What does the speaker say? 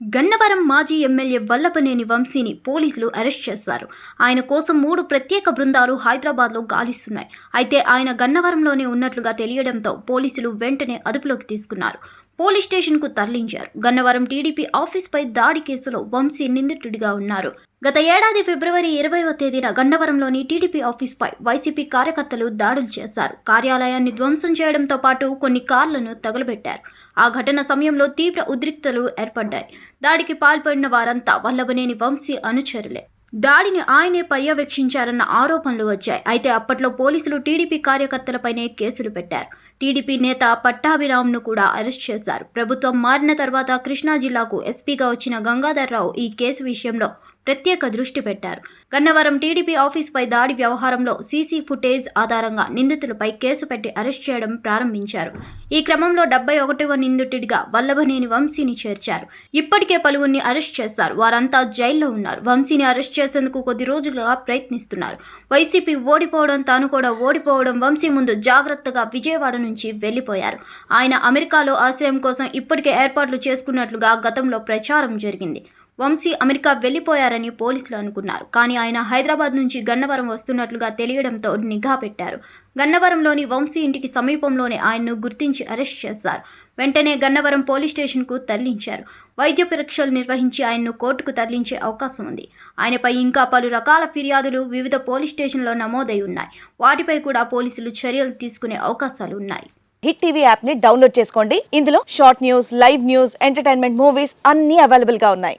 గన్నవరం మాజీ ఎమ్మెల్యే వల్లభనేని వంశీని పోలీసులు అరెస్ట్ చేశారు. ఆయన కోసం మూడు ప్రత్యేక బృందాలు హైదరాబాద్లో గాలిస్తున్నాయి. అయితే ఆయన గన్నవరంలోనే ఉన్నట్లుగా తెలియడంతో పోలీసులు వెంటనే అదుపులోకి తీసుకున్నారు. పోలీస్ స్టేషన్కు తరలించారు. గన్నవరం టీడీపీ ఆఫీస్పై దాడి కేసులో వంశీ నిందితుడిగా ఉన్నారు. గత ఏడాది ఫిబ్రవరి ఇరవైవ తేదీన గన్నవరంలోని టీడీపీ ఆఫీస్పై వైసీపీ కార్యకర్తలు దాడులు చేశారు. కార్యాలయాన్ని ధ్వంసం చేయడంతో పాటు కొన్ని కార్లను తగులబెట్టారు. ఆ ఘటన సమయంలో తీవ్ర ఉద్రిక్తలు ఏర్పడ్డాయి. దాడికి పాల్పడిన వారంతా వల్లభనేని వంశీ అనుచరులే. దాడిని ఆయనే పర్యవేక్షించారన్న ఆరోపణలు వచ్చాయి. అయితే అప్పట్లో పోలీసులు టీడీపీ కార్యకర్తలపైనే కేసులు పెట్టారు. టీడీపీ నేత పట్టాభిరామ్ను కూడా అరెస్ట్ చేశారు. ప్రభుత్వం మారిన తర్వాత కృష్ణా జిల్లాకు ఎస్పీగా వచ్చిన గంగాధర్రావు ఈ కేసు విషయంలో ప్రత్యేక దృష్టి పెట్టారు. గన్నవరం టీడీపీ ఆఫీస్పై దాడి వ్యవహారంలో సీసీ ఫుటేజ్ ఆధారంగా నిందితులపై కేసు పెట్టి అరెస్ట్ చేయడం ప్రారంభించారు. ఈ క్రమంలో డెబ్బై ఒకటవ నిందితుడిగా వల్లభనేని వంశీని చేర్చారు. ఇప్పటికే పలువురిని అరెస్ట్ చేశారు. వారంతా జైల్లో ఉన్నారు. వంశీని అరెస్ట్ చేసేందుకు కొద్ది రోజులుగా ప్రయత్నిస్తున్నారు. వైసీపీ ఓడిపోవడం తాను కూడా ఓడిపోవడం వంశీ ముందు జాగ్రత్తగా విజయవాడ నుంచి వెళ్ళిపోయారు ఆయన అమెరికాలో ఆశ్రయం కోసం ఇప్పటికే ఏర్పాట్లు చేసుకున్నట్లుగా గతంలో ప్రచారం జరిగింది. వంశీ అమెరికా వెళ్ళిపోయారని పోలీసులు అనుకున్నారు. కానీ ఆయన హైదరాబాద్ నుంచి గన్నవరం వస్తున్నట్లుగా తెలియడంతో నిఘా పెట్టారు. గన్నవరంలోని వంశీ ఇంటికి సమీపంలోనే ఆయన్ను గుర్తించి అరెస్ట్ చేశారు. వెంటనే గన్నవరం పోలీస్ స్టేషన్కు తరలించారు. వైద్య పరీక్షలు నిర్వహించి ఆయన్ను కోర్టుకు తరలించే అవకాశం ఉంది. ఆయనపై ఇంకా పలు రకాల ఫిర్యాదులు వివిధ పోలీస్ స్టేషన్లో నమోదై ఉన్నాయి. వాటిపై కూడా పోలీసులు చర్యలు తీసుకునే అవకాశాలు ఉన్నాయి. హిట్ టీవీ యాప్ని డౌన్లోడ్ చేసుకోండి. ఇందులో short news live news entertainment movies అన్ని అవైలబుల్గా ఉన్నాయి.